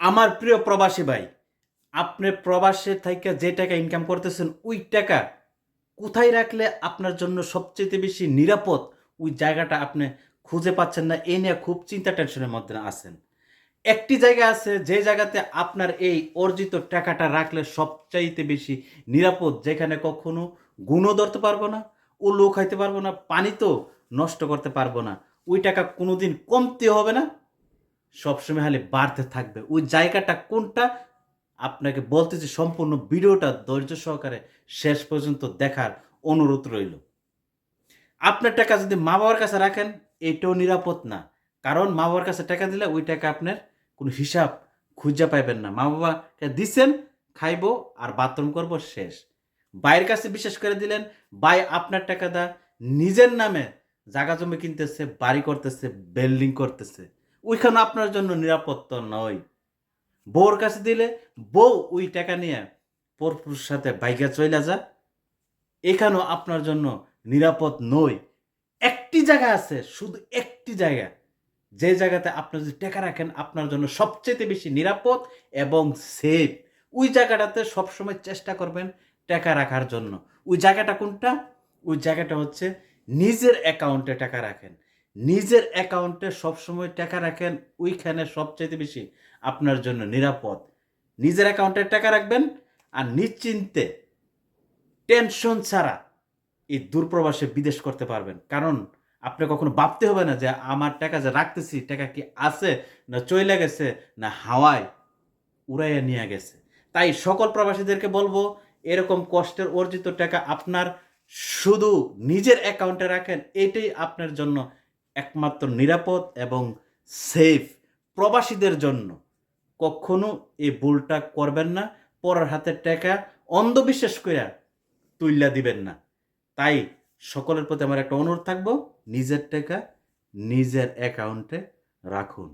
আমার প্রিয় প্রবাসী ভাই, আপনি প্রবাসে থেকে যে টাকা ইনকাম করতেছেন, ওই টাকা কোথায় রাখলে আপনার জন্য সবচেয়ে বেশি নিরাপদ? ওই জায়গাটা আপনি খুঁজে পাচ্ছেন না, এ নিয়ে খুব চিন্তা টেনশনের মধ্যে আছেন। একটি জায়গা আছে, যে জায়গাতে আপনার এই অর্জিত টাকাটা রাখলে সবচাইতে বেশি নিরাপদ, যেখানে কখনো গুণও ধরতে পারব না, ও লোক খাইতে পারব না, পানি তো নষ্ট করতে পারব না। ওই টাকা কোনোদিন কমতে হবে না। সবসময় খালি বাড়তে থাকবে। ওই জায়গাটা কোনটা? আপনাকে বলতেছি, সম্পূর্ণ ভিডিওটা ধৈর্য সহকারে শেষ পর্যন্ত দেখার অনুরোধ রইল। আপনার টাকা যদি মা বাবার কাছে রাখেন, এটাও নিরাপদ না। কারণ মা বাবার কাছে টাকা দিলে ওই টাকা আপনার কোনো হিসাব খুঁজে পাইবেন না। মা বাবাকে দিচ্ছেন খাইবো আর বাথরুম করব, শেষ। বাইরের কাছে বিশেষ করে দিলেন বাই আপনার টাকা দা নিজের নামে জায়গা জমি কিনতেছে, বাড়ি করতেছে, বিল্ডিং করতেছে। ওইখানে আপনার জন্য নিরাপত্তা নয়। বউর কাছে দিলে বউ ওই টাকা নিয়ে পরপুর সাথে বাইকে চলে যা এখানেও আপনার জন্য নিরাপদ নয় একটি জায়গা আছে, শুধু একটি জায়গা। যে জায়গাতে আপনি যদি টাকা রাখেন, আপনার জন্য সবচেয়ে বেশি নিরাপদ এবং সেফ। ওই জায়গাটাতে সবসময় চেষ্টা করবেন টাকা রাখার জন্য। ওই জায়গাটা কোনটা? ওই জায়গাটা হচ্ছে নিজের অ্যাকাউন্টে টাকা রাখেন। নিজের অ্যাকাউন্টে সবসময় টাকা রাখেন, ওইখানে সবচেয়ে বেশি আপনার জন্য নিরাপদ। নিজের অ্যাকাউন্টে টাকা রাখবেন আর নিশ্চিন্তে টেনশন ছাড়া এই দূরপ্রবাসে বিদেশ করতে পারবেন। কারণ আপনি কখনো ভাবতে হবে না যে আমার টাকা যে রাখতেছি, টাকা কি আছে, না চলে গেছে, না হাওয়ায় উড়াইয়া নিয়ে গেছে। তাই সকল প্রবাসীদেরকে বলব, এরকম কষ্টের অর্জিত টাকা আপনার শুধু নিজের অ্যাকাউন্টে রাখেন, এটাই আপনার জন্য একমাত্র নিরাপদ এবং সেফ প্রবাসীদের জন্য। কখনো এই ভুলটা করবেন না, পরের হাতের টাকা অন্ধবিশ্বাস করে তুইলা দিবেন না। তাই সকলের প্রতি আমার একটা অনুরোধ থাকব, নিজের টাকা নিজের অ্যাকাউন্টে রাখুন।